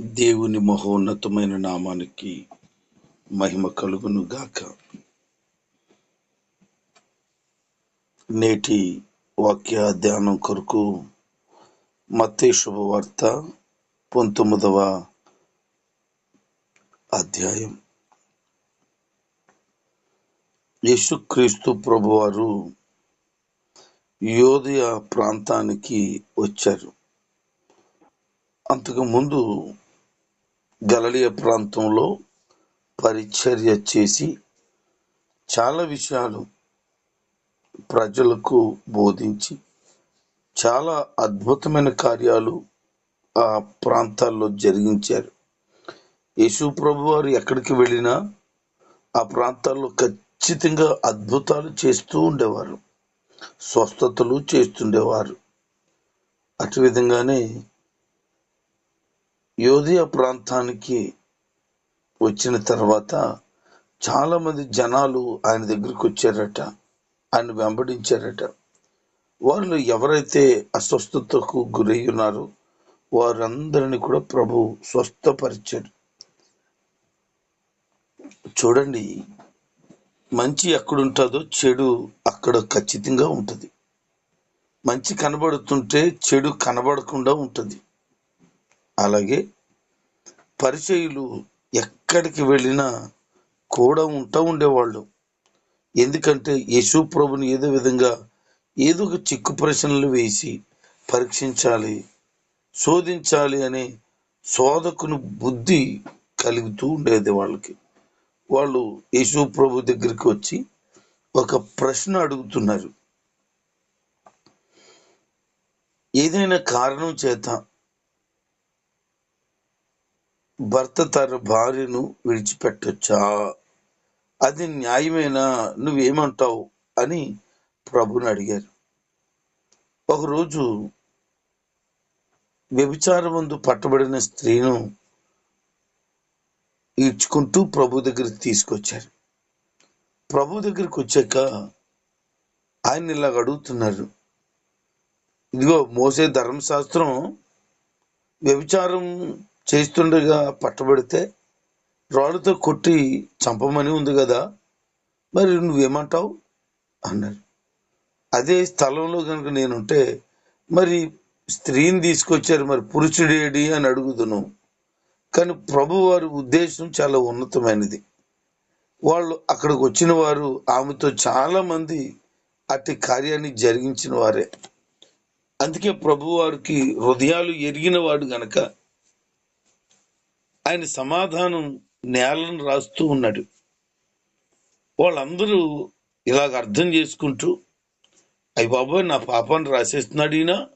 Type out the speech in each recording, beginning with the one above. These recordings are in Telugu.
దేవుని మహోన్నతమైన నామానికి మహిమ కలుగును గాక. నేటి వాక్య ధ్యానం కొరకు మత్తే శుభవార్త పంతొమ్మిదవ అధ్యాయం. యేసుక్రీస్తు ప్రభువారు యోధయ ప్రాంతానికి వచ్చారు. అంతకు ముందు గలలియ ప్రాంతంలో పరిచర్య చేసి చాలా విషయాలు ప్రజలకు బోధించి చాలా అద్భుతమైన కార్యాలు ఆ ప్రాంతాల్లో జరిగించారు. యేసు ప్రభు వారు ఎక్కడికి వెళ్ళినా ఆ ప్రాంతాల్లో ఖచ్చితంగా అద్భుతాలు చేస్తూ ఉండేవారు. స్వస్థతలు చేస్తుండేవారు. అటు విధంగానే యోధియా ప్రాంతానికి వచ్చిన తర్వాత చాలా మంది జనాలు ఆయన దగ్గరికి వచ్చారట ఆయన వెంబడించారట. వాళ్ళు ఎవరైతే అస్వస్థతకు గురై ఉన్నారో వారందరిని కూడా ప్రభు స్వస్థపరిచాడు. చూడండి మంచి ఎక్కడుంటుందో చెడు అక్కడ ఖచ్చితంగా ఉంటుంది. మంచి కనబడుతుంటే చెడు కనబడకుండా ఉంటుంది. అలాగే పరిచయులు ఎక్కడికి వెళ్ళినా కూడా ఉంటా ఉండేవాళ్ళు. ఎందుకంటే యేసు ప్రభుని ఏదో విధంగా ఏదో ఒక చిక్కు ప్రశ్నలు వేసి పరీక్షించాలి శోధించాలి అనే శోధకుని బుద్ధి కలుగుతూ ఉండేది వాళ్ళకి. వాళ్ళు యేసు ప్రభు దగ్గరికి వచ్చి ఒక ప్రశ్న అడుగుతున్నారు. ఏదైనా కారణం చేత భర్త తన భార్యను విడిచిపెట్టొచ్చా? అది న్యాయమేనా? నువ్వేమంటావు? అని ప్రభుని అడిగారు. ఒకరోజు వ్యభిచారమందు పట్టబడిన స్త్రీను ఈడ్చుకుంటూ ప్రభు దగ్గరికి తీసుకొచ్చారు. ప్రభు దగ్గరికి వచ్చాక ఆయన ఇలాగ అడుగుతున్నారు. ఇదిగో మోసే ధర్మశాస్త్రం వ్యభిచారం చేస్తుండగా పట్టబడితే రాళ్ళతో కొట్టి చంపమని ఉంది కదా మరి నువ్వేమంటావు? అన్నారు. అదే స్థలంలో కనుక నేనుంటే మరి స్త్రీని తీసుకొచ్చారు మరి పురుషుడేడి అని అడుగుతును కానీ ప్రభు వారి ఉద్దేశం చాలా ఉన్నతమైనది. వాళ్ళు అక్కడికి వచ్చిన వారు ఆమెతో చాలామంది అట్టి కార్యాన్ని జరిగించిన వారే. అందుకే ప్రభువారికి హృదయాలు ఎరిగిన వాడు గనక ఆయన సమాధానం నేలను రాస్తూ ఉన్నాడు. వాళ్ళందరూ ఇలాగ అర్థం చేసుకుంటూ అయ్యి బాబాయ్ నా పాపాన్ని రాసేస్తున్నాడు ఈయన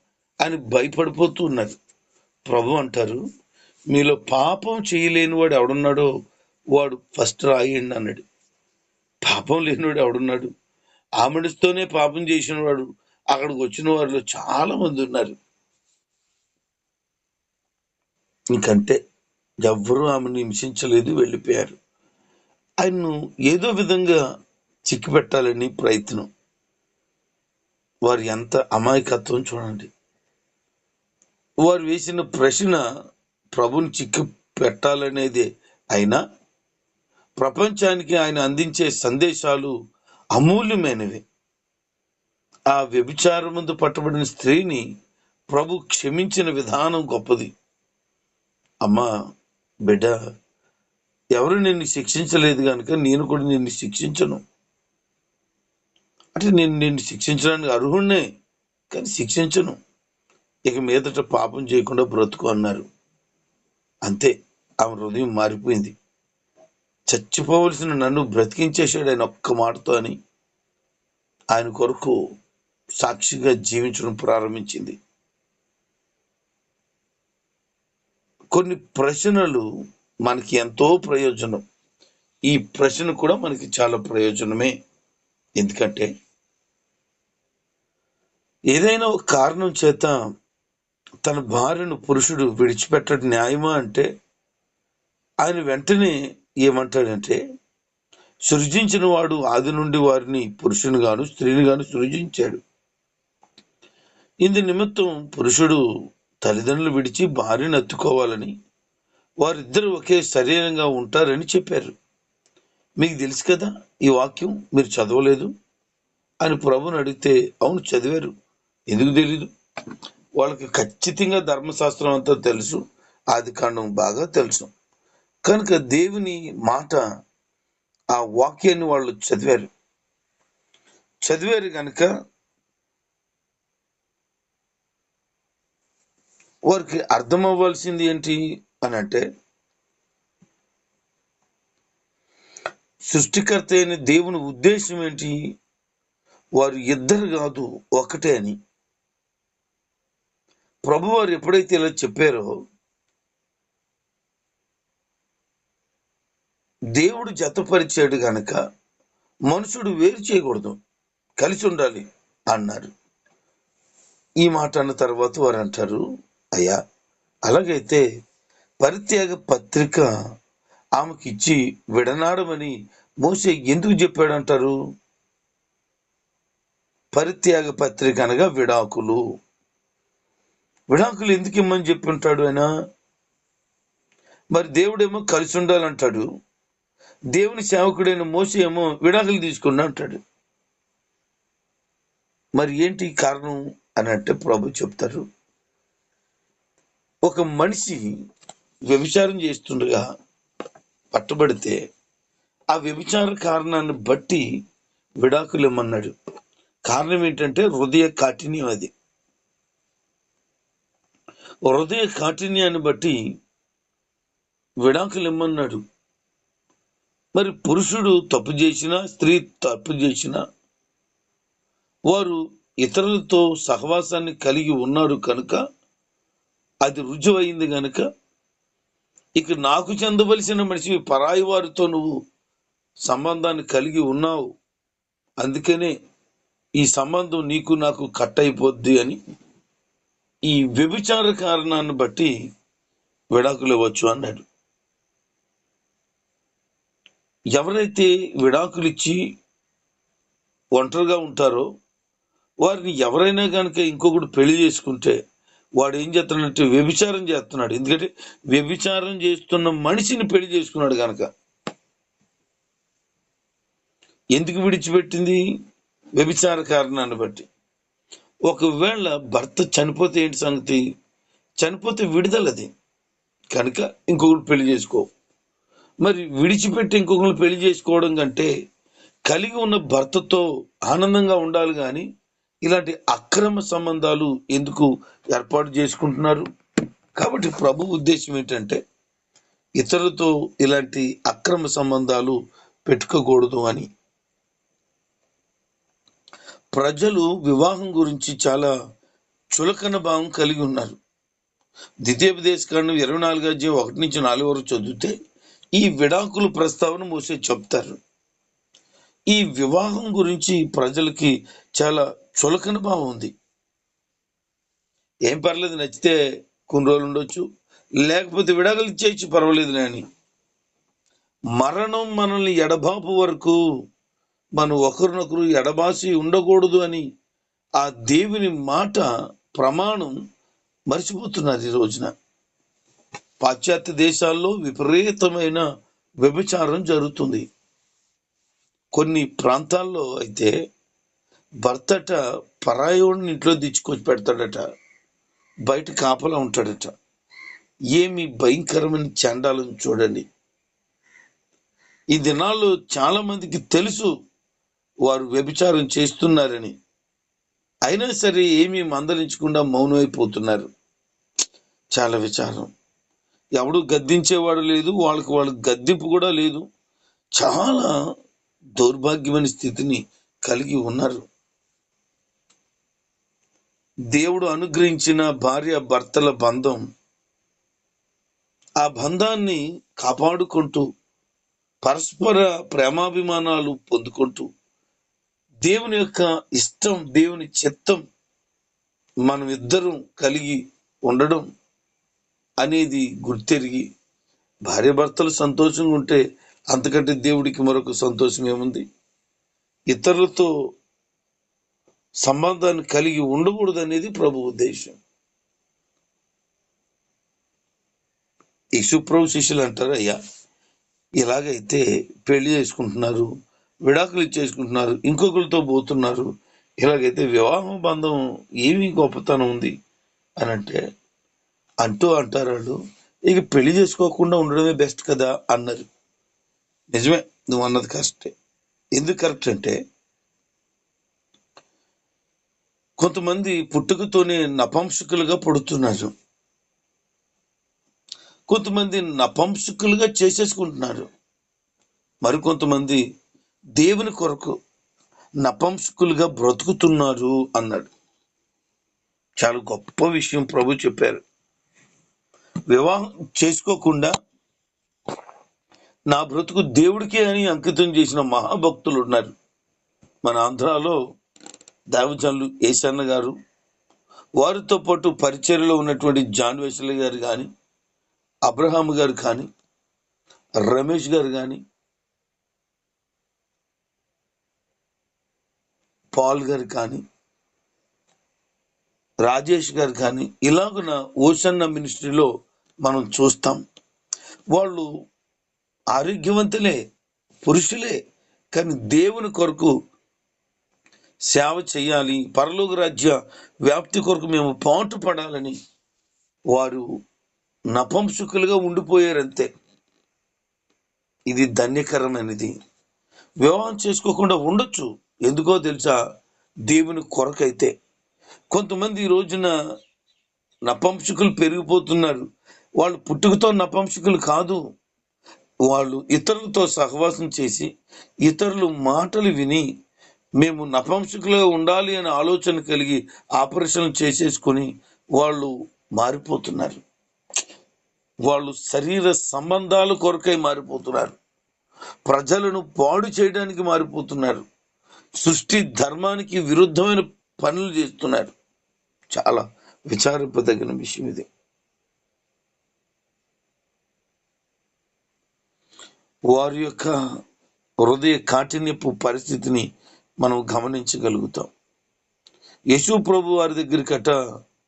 అని భయపడిపోతూ ఉన్నారు. ప్రభు అంటారు మీలో పాపం చేయలేని వాడు ఎవడున్నాడో వాడు ఫస్ట్ రాయండి అన్నాడు. పాపం లేనివాడు ఎవడున్నాడు? ఆమెడిస్తోనే పాపం చేసిన వాడు అక్కడికి వచ్చిన వారిలో చాలా మంది ఉన్నారు. ఇంకంటే ఎవ్వరూ ఆమెను హింసించలేదు వెళ్ళిపోయారు. ఆయన్ను ఏదో విధంగా చిక్కిపెట్టాలని ప్రయత్నం. వారు ఎంత అమాయకత్వం చూడండి. వారు వేసిన ప్రశ్న ప్రభుని చిక్కి పెట్టాలనేదే అయినా ప్రపంచానికి ఆయన అందించే సందేశాలు అమూల్యమైనవి. ఆ వ్యభిచారం ముందు పట్టబడిన స్త్రీని ప్రభు క్షమించిన విధానం గొప్పది. అమ్మా బిడ్డ ఎవరు నిన్ను శిక్షించలేదు కనుక నేను కూడా నిన్ను శిక్షించను. అంటే నేను నిన్ను శిక్షించడానికి అర్హుణ్ణే కానీ శిక్షించను. ఇక మీదట పాపం చేయకుండా బ్రతుకు అన్నారు. అంతే ఆమె హృదయం మారిపోయింది. చచ్చిపోవలసిన నన్ను బ్రతికించేశాడు ఆయన ఒక్క మాటతో అని ఆయన కొరకు సాక్షిగా జీవించడం ప్రారంభించింది. కొన్ని ప్రశ్నలు మనకి ఎంతో ప్రయోజనం. ఈ ప్రశ్న కూడా మనకి చాలా ప్రయోజనమే. ఎందుకంటే ఏదైనా ఒక కారణం చేత తన భార్యను పురుషుడు విడిచిపెట్టడం న్యాయమా అంటే ఆయన వెంటనే ఏమంటాడంటే సృజించిన వాడు ఆది నుండి వారిని పురుషుని గాను స్త్రీని గాను సృజించాడు. ఇందు నిమిత్తం పురుషుడు తల్లిదండ్రులు విడిచి భార్యను ఎత్తుకోవాలని వారిద్దరు ఒకే శరీరంగా ఉంటారని చెప్పారు. మీకు తెలుసు కదా ఈ వాక్యం మీరు చదవలేదు అని ప్రభుని అడిగితే అవును చదివారు. ఎందుకు తెలీదు? వాళ్ళకి ఖచ్చితంగా ధర్మశాస్త్రం అంతా తెలుసు ఆది కాండం బాగా తెలుసు. కనుక దేవుని మాట ఆ వాక్యాన్ని వాళ్ళు చదివారు. చదివారు కనుక వారికి అర్థం అవ్వాల్సింది ఏంటి అని అంటే సృష్టికర్త అయిన దేవుని ఉద్దేశం ఏంటి? వారు ఇద్దరు కాదు ఒకటే అని. ప్రభువారు ఎప్పుడైతే ఇలా చెప్పారో దేవుడు జతపరిచాడు గనక మనుషుడు వేరు చేయకూడదు కలిసి ఉండాలి అన్నారు. ఈ మాట అన్న తర్వాత వారు అంటారు అయ్యా అలాగైతే పరిత్యాగ పత్రిక ఆమెకి ఇచ్చి విడనాడమని మోసే ఎందుకు చెప్పాడంటారు? పరిత్యాగ పత్రిక అనగా విడాకులు. విడాకులు ఎందుకు ఇమ్మని చెప్పి ఉంటాడు ఆయన? మరి దేవుడేమో కలిసి ఉండాలంటాడు. దేవుని సేవకుడైన మోసే ఏమో విడాకులు తీసుకున్నా అంటాడు. మరి ఏంటి కారణం అని అంటే ప్రభు చెప్తారు. ఒక మనిషి వ్యభిచారం చేస్తుండగా పట్టబడితే ఆ వ్యభిచార కారణాన్ని బట్టి విడాకులు ఇమ్మన్నాడు. కారణం ఏంటంటే హృదయ కాఠిన్యం అది. హృదయ కాఠిన్యాన్ని బట్టి విడాకులు ఇమ్మన్నాడు. మరి పురుషుడు తప్పు చేసినా స్త్రీ తప్పు చేసినా వారు ఇతరులతో సహవాసాన్ని కలిగి ఉన్నారు కనుక అది రుజువైంది గనుక ఇక నాకు చెందవలసిన మనిషి పరాయి వారితో నువ్వు సంబంధాన్ని కలిగి ఉన్నావు. అందుకనే ఈ సంబంధం నీకు నాకు కట్ అయిపోద్ది అని ఈ వ్యభిచార కారణాన్ని బట్టి విడాకులు ఇవ్వచ్చు అన్నాడు. ఎవరైతే విడాకులు ఇచ్చి ఒంటరిగా ఉంటారో వారిని ఎవరైనా కనుక ఇంకొకటి పెళ్ళి చేసుకుంటే వాడు ఏం చేస్తున్నాడంటే వ్యభిచారం చేస్తున్నాడు. ఎందుకంటే వ్యభిచారం చేస్తున్న మనిషిని పెళ్ళి చేసుకున్నాడు కనుక ఎందుకు విడిచిపెట్టింది? వ్యభిచార కారణాన్ని బట్టి. ఒకవేళ భర్త చనిపోతే ఏంటి సంగతి? చనిపోతే విడుదలది కనుక ఇంకొకరు పెళ్ళి చేసుకో. మరి విడిచిపెట్టి ఇంకొకరు పెళ్ళి చేసుకోవడం కంటే కలిగి ఉన్న భర్తతో ఆనందంగా ఉండాలి కానీ ఇలాంటి అక్రమ సంబంధాలు ఎందుకు ఏర్పాటు చేసుకుంటున్నారు? కాబట్టి ప్రభు ఉద్దేశం ఏంటంటే ఇతరులతో ఇలాంటి అక్రమ సంబంధాలు పెట్టుకోకూడదు అని. ప్రజలు వివాహం గురించి చాలా చులకన భావం కలిగి ఉన్నారు. ద్వితీయోపదేశ కాండం ఇరవై నాలుగు అధ్యాయం ఒకటి నుంచి నాలుగు వరకు చదివితే ఈ విడాకుల ప్రస్తావన మోసే చెప్తారు. ఈ వివాహం గురించి ప్రజలకి చాలా చులకన భావం ఉంది. ఏం పర్లేదు నచ్చితే కొన్ని రోజులు ఉండొచ్చు. లేకపోతే విడాకులు ఇచ్చేయచ్చు పర్వాలేదు నాని. మరణం మనల్ని ఎడబాపు వరకు మనం ఒకరినొకరు ఎడబాసి ఉండకూడదు అని ఆ దేవుని మాట ప్రమాణం మర్చిపోతున్నారు ఈ రోజున. పాశ్చాత్య దేశాల్లో విపరీతమైన వ్యభిచారం జరుగుతుంది. కొన్ని ప్రాంతాల్లో అయితే భర్తట పరాయోడిని ఇంట్లో తెచ్చుకొచ్చి పెడతాడట. బయట కాపలా ఉంటాడట. ఏమి భయంకరమైన చండాలను చూడండి. ఈ దినాల్లో చాలామందికి తెలుసు వారు వ్యభిచారం చేస్తున్నారని. అయినా సరే ఏమీ మందలించకుండా మౌనమైపోతున్నారు. చాలా విచారం. ఎవడు గద్దించేవాడు లేదు వాళ్ళకి వాళ్ళకి గద్దింపు కూడా లేదు. చాలా దౌర్భాగ్యమైన స్థితిని కలిగి ఉన్నారు. దేవుడు అనుగ్రహించిన భార్య భర్తల బంధం ఆ బంధాన్ని కాపాడుకుంటూ పరస్పర ప్రేమాభిమానాలు పొందుకుంటూ దేవుని యొక్క ఇష్టం దేవుని చిత్తం మనం ఇద్దరం కలిగి ఉండడం అనేది గుర్తెరిగి భార్య భర్తలు సంతోషంగా ఉంటే అంతకంటే దేవుడికి మరొక సంతోషం ఏముంది? ఇతరులతో సంబంధాన్ని కలిగి ఉండకూడదు అనేది ప్రభు ఉద్దేశం. యేసుప్రభు శిష్యులు అంటారు అయ్యా ఇలాగైతే పెళ్ళి చేసుకుంటున్నారు విడాకులు ఇచ్చేసుకుంటున్నారు ఇంకొకరితో పోతున్నారు ఇలాగైతే వివాహం బంధం ఏమి గొప్పతనం ఉంది అని అంటే అంటూ అంటారు వాళ్ళు ఇక పెళ్ళి చేసుకోకుండా ఉండడమే బెస్ట్ కదా అన్నారు. నిజమే నువ్వు అన్నది కరెక్టే. ఎందుకు కరెక్ట్ అంటే కొంతమంది పుట్టుకతోనే నపంసుకులుగా పుడుతున్నారు. కొంతమంది నపంసుకులుగా చేసేసుకుంటున్నారు. మరికొంతమంది దేవుని కొరకు నపంసుకులుగా బ్రతుకుతున్నారు అన్నాడు. చాలా గొప్ప విషయం ప్రభు చెప్పారు. వివాహం చేసుకోకుండా నా బ్రతుకు దేవుడికే అని అంకితం చేసిన మహాభక్తులు ఉన్నారు. మన ఆంధ్రాలో దైవజనులు ఏసన్న గారు వారితో పాటు పరిచయలో ఉన్నటువంటి జాన్ వెస్లీ గారు కానీ అబ్రహాం గారు కానీ రమేష్ గారు కానీ పాల్ గారు కానీ రాజేష్ గారు కానీ ఇలాగున ఓషన్న మినిస్ట్రీలో మనం చూస్తాం. వాళ్ళు ఆరోగ్యవంతులే పురుషులే కానీ దేవుని కొరకు సేవ చేయాలి. పరలోక రాజ్య వ్యాప్తి కొరకు మేము పాటు పడాలని వారు నపంసుకులుగా ఉండిపోయారంతే. ఇది ధన్యకరమైనది. వివాహం చేసుకోకుండా ఉండొచ్చు. ఎందుకో తెలుసా? దేవుని కొరకైతే. కొంతమంది ఈ రోజున నపంసుకులు పెరిగిపోతున్నారు. వాళ్ళు పుట్టుకతో నపంసుకులు కాదు. వాళ్ళు ఇతరులతో సహవాసం చేసి ఇతరులు మాటలు విని మేము నపంసకులుగా ఉండాలి అనే ఆలోచన కలిగి ఆపరేషన్ చేసేసుకొని వాళ్ళు మారిపోతున్నారు. వాళ్ళు శరీర సంబంధాల కొరకై మారిపోతున్నారు. ప్రజలను పాడు చేయడానికి మారిపోతున్నారు. సృష్టి ధర్మానికి విరుద్ధమైన పనులు చేస్తున్నారు. చాలా విచారింపదగిన విషయం ఇది. వారి యొక్క హృదయ కాఠిన్యపు పరిస్థితిని మనం గమనించగలుగుతాం. యశు ప్రభు వారి దగ్గరికట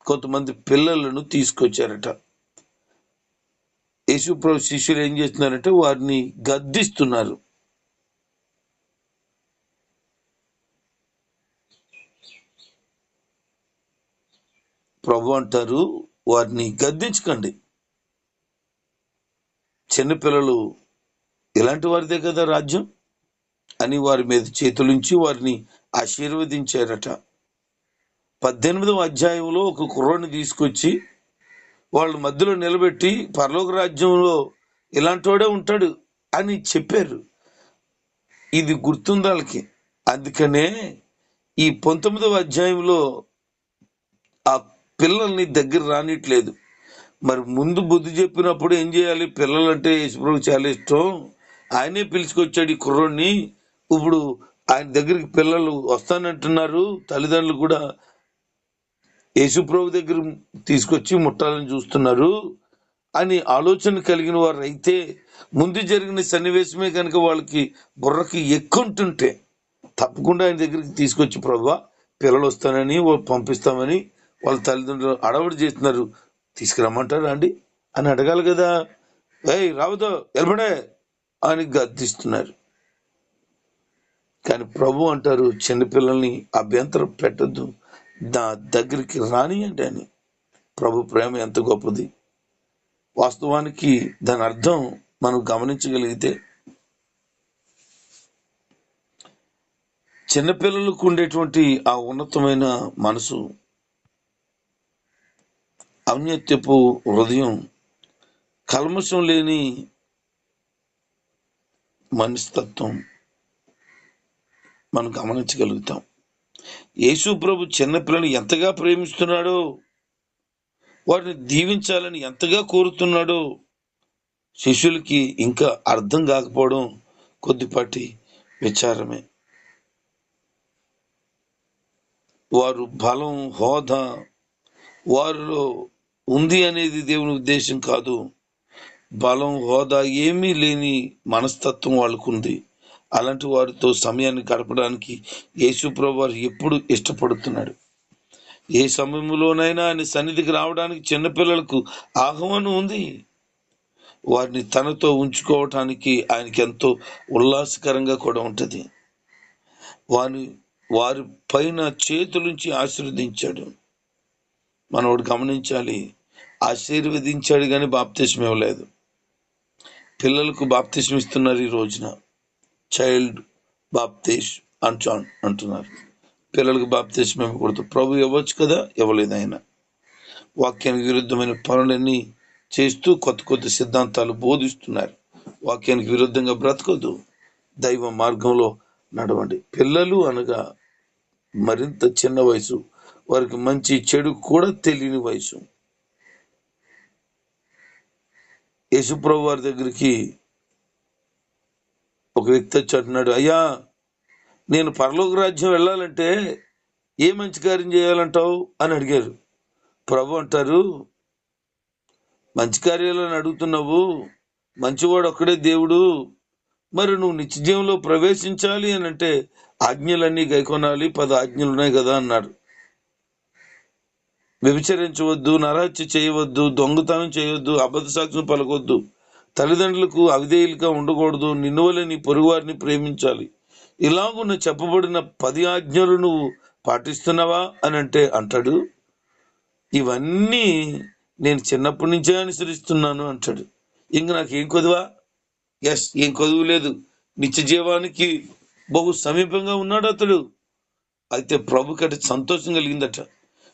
కొంతమంది పిల్లలను తీసుకొచ్చారట. యేసు ప్రభు శిష్యులు ఏం చేస్తున్నారంటే వారిని గద్దిస్తున్నారు. ప్రభు అంటారు వారిని గద్దించకండి. చిన్నపిల్లలు ఇలాంటి వారిదే కదా రాజ్యం? అని వారి మీద చేతులుంచి వారిని ఆశీర్వదించారట. పద్దెనిమిదవ అధ్యాయంలో ఒక కుర్రాన్ని తీసుకొచ్చి వాళ్ళ మధ్యలో నిలబెట్టి పరలోక రాజ్యంలో ఇలాంటోడే ఉంటాడు అని చెప్పారు. ఇది గుర్తుంది వాళ్ళకి? అందుకనే ఈ పంతొమ్మిదవ అధ్యాయంలో ఆ పిల్లల్ని దగ్గర రానిట్లేదు. మరి ముందు బుద్ధి చెప్పినప్పుడు ఏం చేయాలి? పిల్లలంటే యేసుప్రభు చాలా ఇష్టం. ఆయనే పిలుచుకొచ్చాడు ఈ కుర్రోడిని. ఇప్పుడు ఆయన దగ్గరికి పిల్లలు వస్తానంటున్నారు తల్లిదండ్రులు కూడా యేసుప్రభు దగ్గర తీసుకొచ్చి ముట్టాలని చూస్తున్నారు అని ఆలోచన కలిగిన వారు అయితే ముందు జరిగిన సన్నివేశమే కనుక వాళ్ళకి బుర్రకి ఎక్కుంటుంటే తప్పకుండా ఆయన దగ్గరికి తీసుకొచ్చి ప్రభు పిల్లలు వస్తానని పంపిస్తామని వాళ్ళ తల్లిదండ్రులు అడవడి చేస్తున్నారు. తీసుకురమ్మంటారా అండి? అని అడగాలి కదా. ఏయ్ రావదో ఎలబడే అని గద్దిస్తున్నారు. కానీ ప్రభు అంటారు చిన్నపిల్లల్ని అభ్యంతరం పెట్టద్దు. దా దగ్గరికి రానియండి అని. ప్రభు ప్రేమ ఎంత గొప్పది. వాస్తవానికి దాని అర్థం మనం గమనించగలిగితే చిన్నపిల్లలకు ఉండేటువంటి ఆ ఉన్నతమైన మనసు ఔన్నత్యపు హృదయం కల్మషం లేని మనస్తత్వం మనం గమనించగలుగుతాం. యేసు ప్రభు చిన్నపిల్లని ఎంతగా ప్రేమిస్తున్నాడో వారిని దీవించాలని ఎంతగా కోరుతున్నాడో శిష్యులకి ఇంకా అర్థం కాకపోవడం కొద్దిపాటి విచారమే. వారు బలం హోదా వారిలో ఉంది అనేది దేవుని ఉద్దేశం కాదు. బలం హోదా ఏమీ లేని మనస్తత్వం వాళ్ళకుంది. అలాంటి వారితో సమయాన్ని గడపడానికి యేసుప్రభు వారు ఎప్పుడు ఇష్టపడుతున్నాడు? ఏ సమయంలోనైనా ఆయన సన్నిధికి రావడానికి చిన్నపిల్లలకు ఆహ్వానం ఉంది. వారిని తనతో ఉంచుకోవటానికి ఆయనకి ఎంతో ఉల్లాసకరంగా కూడా ఉంటుంది. వారి వారి పైన చేతులుంచి ఆశీర్వదించాడు. మనవాడు గమనించాలి ఆశీర్వదించాడు కానీ బాప్తిస్మ ఇవ్వలేదు పిల్లలకు బాప్తిస్మ ఇస్తున్నారు ఈ రోజున. చైల్డ్ బాప్తీష్ అంటు అంటున్నారు. పిల్లలకు బాప్తిస్మ ఇవ్వకూడదు ప్రభు ఇవ్వచ్చు కదా? ఇవ్వలేదు ఆయన. వాక్యానికి విరుద్ధమైన పనులన్నీ చేస్తూ కొత్త కొత్త సిద్ధాంతాలు బోధిస్తున్నారు. వాక్యానికి విరుద్ధంగా బ్రతకదు. దైవ మార్గంలో నడవండి. పిల్లలు అనగా మరింత చిన్న వయసు. వారికి మంచి చెడు కూడా తెలియని వయసు. యేసుప్రభు వారి దగ్గరికి ఒక వ్యక్తి వచ్చి అంటున్నాడు అయ్యా నేను పరలోక రాజ్యం వెళ్ళాలంటే ఏ మంచి కార్యం చేయాలంటావు? అని అడిగారు. ప్రభు అంటారు మంచి కార్యాలను అడుగుతున్నావు మంచివాడు ఒక్కడే దేవుడు మరి నువ్వు నిత్యజీవంలో ప్రవేశించాలి అని అంటే ఆజ్ఞలన్నీ గైకొనాలి పద ఆజ్ఞలు ఉన్నాయి కదా అన్నాడు. వ్యభిచరించవద్దు నరహత్య చేయవద్దు దొంగతనం చేయవద్దు అబద్ధ సాక్ష్యం పలకొద్దు తల్లిదండ్రులకు అవిధేయులుగా ఉండకూడదు. నిన్ను పొరుగువారిని ప్రేమించాలి. ఇలాగున్న చెప్పబడిన పది ఆజ్ఞలు నువ్వు పాటిస్తున్నావా అని అంటే అంటాడు. ఇవన్నీ నేను చిన్నప్పటి నుంచే అనుసరిస్తున్నాను అంటాడు. ఇంక నాకేం కొదువా? ఎస్ ఏం కొదువు లేదు. నిత్య జీవానికి బహు సమీపంగా ఉన్నాడు అతడు. అయితే ప్రభు కటి సంతోషం కలిగిందట.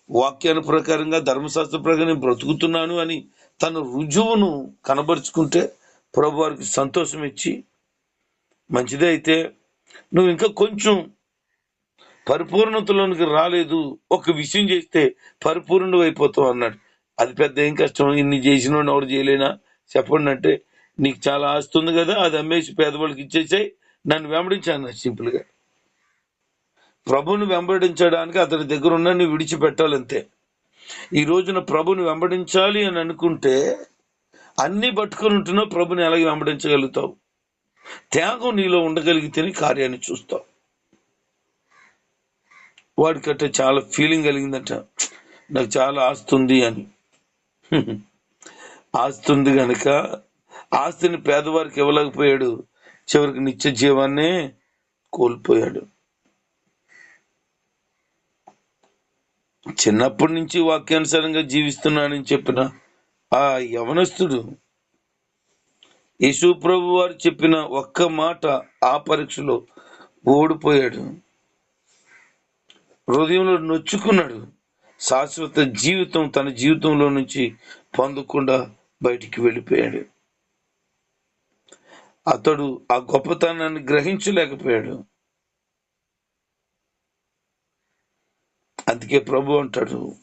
వాక్యాన ప్రకారంగా ధర్మశాస్త్ర ప్రకారం నేను బ్రతుకుతున్నాను అని తన రుజువును కనబరుచుకుంటే ప్రభు వారికి సంతోషం ఇచ్చి మంచిదే అయితే నువ్వు ఇంకా కొంచెం పరిపూర్ణతలోనికి రాలేదు ఒక విషయం చేస్తే పరిపూర్ణుడు అయిపోతావు అన్నాడు. అది పెద్ద ఏం కష్టం ఇన్ని చేసిన ఎవరు చేయలేనా? చెప్పండి అంటే నీకు చాలా ఆస్తి ఉంది కదా అది అమ్మేసి పేదవాళ్ళకి ఇచ్చేసాయి నన్ను వెంబడించాను సింపుల్గా. ప్రభుని వెంబడించడానికి అతని దగ్గర ఉన్న నువ్వు విడిచిపెట్టాలంతే. ఈ రోజున ప్రభుని వెంబడించాలి అని అనుకుంటే అన్ని పట్టుకొని ఉంటున్నావు ప్రభుని ఎలాగ వెంబడించగలుగుతావు? త్యాగం నీలో ఉండగలిగితేనే కార్యాన్ని చూస్తావు. వాడికట్ట చాలా ఫీలింగ్ కలిగిందట. నాకు చాలా ఆస్తుంది అని. ఆస్తుంది గనక ఆస్తిని పేదవారికి ఇవ్వలేకపోయాడు. చివరికి నిత్య జీవాన్నే కోల్పోయాడు. చిన్నప్పటి నుంచి వాక్యానుసారంగా జీవిస్తున్నానని చెప్పిన ఆ యవనస్తుడు యేసు ప్రభు వారు చెప్పిన ఒక్క మాట ఆ పరీక్షలో ఓడిపోయాడు. హృదయంలో నొచ్చుకున్నాడు. శాశ్వత జీవితం తన జీవితంలో నుంచి పొందకుండా బయటికి వెళ్ళిపోయాడు. అతడు ఆ గొప్పతనాన్ని గ్రహించలేకపోయాడు. అందుకే ప్రభు అంటాడు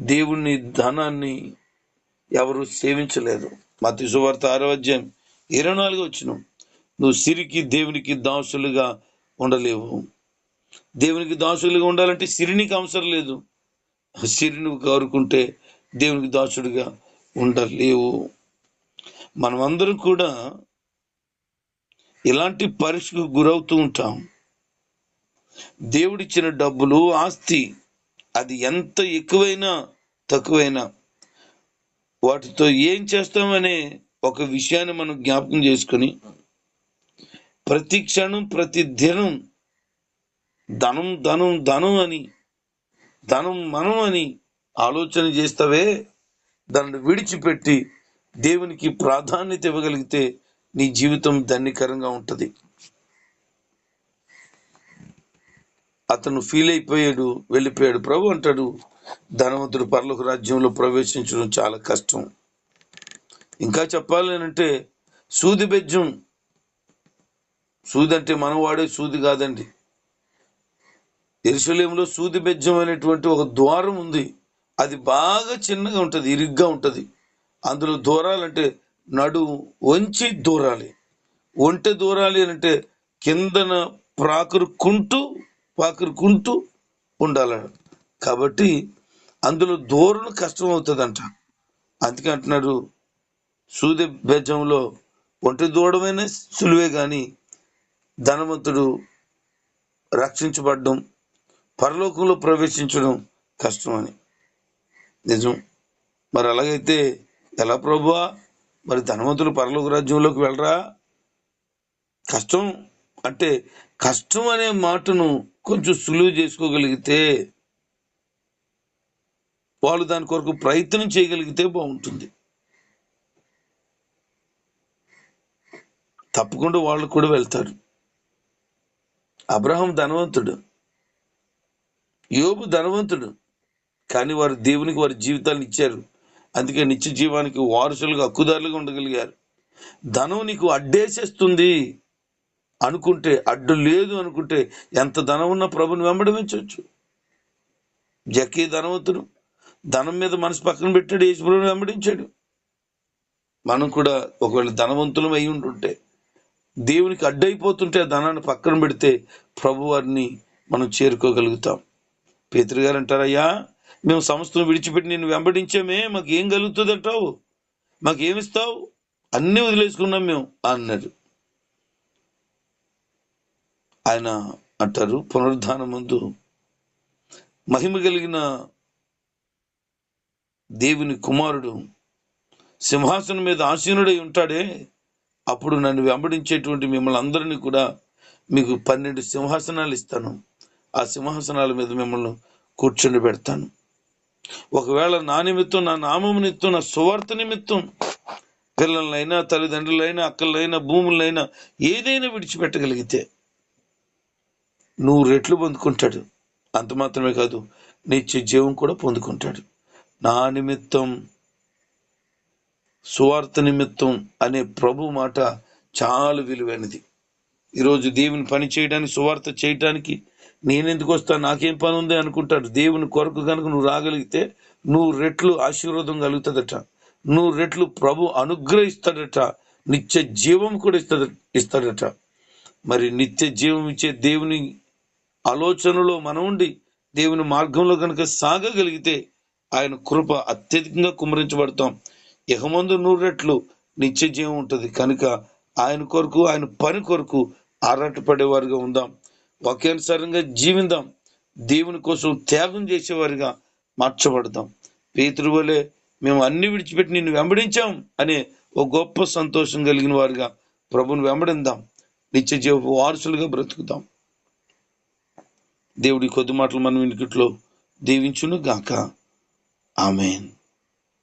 దేవుని ధనాన్ని ఎవరు సేవించలేదు. మా తిసువార్త ఆరోగ్యం ఇరవై నాలుగు వచ్చిన నువ్వు సిరికి దేవునికి దాసులుగా ఉండలేవు. దేవునికి దాసులుగా ఉండాలంటే సిరినికి అవసరం లేదు. సిరిని కోరుకుంటే దేవునికి దాసుడిగా ఉండలేవు. మనమందరం కూడా ఇలాంటి పరీక్షకు గురవుతూ ఉంటాం. దేవుడిచ్చిన డబ్బులు ఆస్తి అది ఎంత ఎక్కువైనా తక్కువైనా వాటితో ఏం చేస్తామనే ఒక విషయాన్ని మనం జ్ఞాపకం చేసుకొని ప్రతి క్షణం ప్రతి దినం ధనం ధనం ధనం అని ధనం మనం అని ఆలోచన చేస్తావే దాన్ని విడిచిపెట్టి దేవునికి ప్రాధాన్యత ఇవ్వగలిగితే నీ జీవితం ధన్యకరంగా ఉంటుంది. అతను ఫీల్ అయిపోయాడు వెళ్ళిపోయాడు. ప్రభు అంటాడు ధనవంతుడు పర్లకు రాజ్యంలో ప్రవేశించడం చాలా కష్టం. ఇంకా చెప్పాలి అంటే సూది బెజ్జం. సూది అంటే మనం వాడే సూది కాదండి. ఎరుసలేంలో సూది బెజ్జం అనేటువంటి ఒక ద్వారం ఉంది. అది బాగా చిన్నగా ఉంటుంది ఇరుగ్గా ఉంటుంది. అందులో దూరాలంటే నడు వంచి దూరాలి. ఒంటె దూరాలి అని అంటే కిందన ప్రాకురుకుంటూ పాకరుకుంటూ ఉండాలి కాబట్టి అందులో దూరం కష్టం అవుతుందంట అందుకే అంటున్నాడు సూది బెజంలో ఒంటి దూడమైన సులువే కానీ ధనవంతుడు రక్షించబడడం పరలోకంలో ప్రవేశించడం కష్టం అని నిజం. మరి అలాగైతే ఎలా ప్రభువా మరి ధనవంతులు పరలోక రాజ్యంలోకి వెళ్ళరా? కష్టం అంటే కష్టం అనే మాటను కొంచెం సులువు చేసుకోగలిగితే వాళ్ళు దాని కొరకు ప్రయత్నం చేయగలిగితే బాగుంటుంది. తప్పకుండా వాళ్ళు కూడా వెళ్తారు. అబ్రహం ధనవంతుడు. యోబు ధనవంతుడు. కానీ వారు దేవునికి వారి జీవితాలను ఇచ్చారు. అందుకే నిత్య జీవానికి వారసులుగా హక్కుదారులుగా ఉండగలిగారు. ధనం నీకు అడ్డేసేస్తుంది. అనుకుంటే అడ్డు లేదు అనుకుంటే ఎంత ధనం ఉన్న ప్రభుని వెంబడించవచ్చు. జక్కీ ధనవంతుడు. ధనం మీద మనసు పక్కన పెట్టాడు యేసుప్రభుని వెంబడించాడు. మనం కూడా ఒకవేళ ధనవంతులం అయి ఉంటుంటే దేవునికి అడ్డైపోతుంటే ధనాన్ని పక్కన పెడితే ప్రభు వారిని మనం చేరుకోగలుగుతాం. పేతురు గారు అంటారయ్యా మేము సంస్థను విడిచిపెట్టి నిన్ను వెంబడించామే మాకు ఏం కలుగుతుంది అంటావు మాకేమిస్తావు అన్నీ వదిలేసుకున్నాం మేము అన్నారు ఆయన అంటారు పునరుద్ధానం ముందు మహిమ కలిగిన దేవుని కుమారుడు సింహాసనం మీద ఆసీనుడై ఉంటాడే అప్పుడు నన్ను వెంబడించేటువంటి మిమ్మల్ని అందరినీ కూడా మీకు పన్నెండు సింహాసనాలు ఇస్తాను. ఆ సింహాసనాల మీద మిమ్మల్ని కూర్చొని పెడతాను. ఒకవేళ నా నిమిత్తం నా నామం నిమిత్తం నా సువార్త నిమిత్తం పిల్లలైనా తల్లిదండ్రులైనా అక్కలైనా భూములైనా ఏదైనా విడిచిపెట్టగలిగితే నువ్వు రెట్లు పొందుకుంటాడు. అంత మాత్రమే కాదు నిత్య జీవం కూడా పొందుకుంటాడు. నా నిమిత్తం సువార్త నిమిత్తం అనే ప్రభు మాట చాలా విలువైనది. ఈరోజు దేవుని పని చేయడానికి సువార్త చేయటానికి నేనెందుకు వస్తా నాకేం పని ఉంది అనుకుంటాడు. దేవుని కొరకు కనుక నువ్వు రాగలిగితే నువ్వు రెట్లు ఆశీర్వాదం కలుగుతుందట. నువ్వు రెట్లు ప్రభు అనుగ్రహిస్తాడట. నిత్య జీవం కూడా ఇస్తాడ ఇస్తాడట. మరి నిత్య జీవం ఇచ్చే దేవుని ఆలోచనలో మనం ఉండి దేవుని మార్గంలో కనుక సాగగలిగితే ఆయన కృప అత్యధికంగా కుమరించబడతాం ఇహమందు నూరెట్లు రెట్లు నిత్య జీవం ఉంటుంది. కనుక ఆయన కొరకు ఆయన పని కొరకు ఆరాటపడేవారుగా ఉందాం. వాక్యానుసారంగా జీవిందాం. దేవుని కోసం త్యాగం చేసేవారిగా మార్చబడతాం. పేతురు వలె మేము అన్ని విడిచిపెట్టి నిన్ను వెంబడించాం అనే ఒక గొప్ప సంతోషం కలిగిన వారిగా ప్రభుని వెంబడిందాం. నిత్య జీవ వారసులుగా బ్రతుకుతాం దేవుడి కొద్ది మాటలు మనం ఇంటికిట్లో దీవించును గాక ఆమెన్.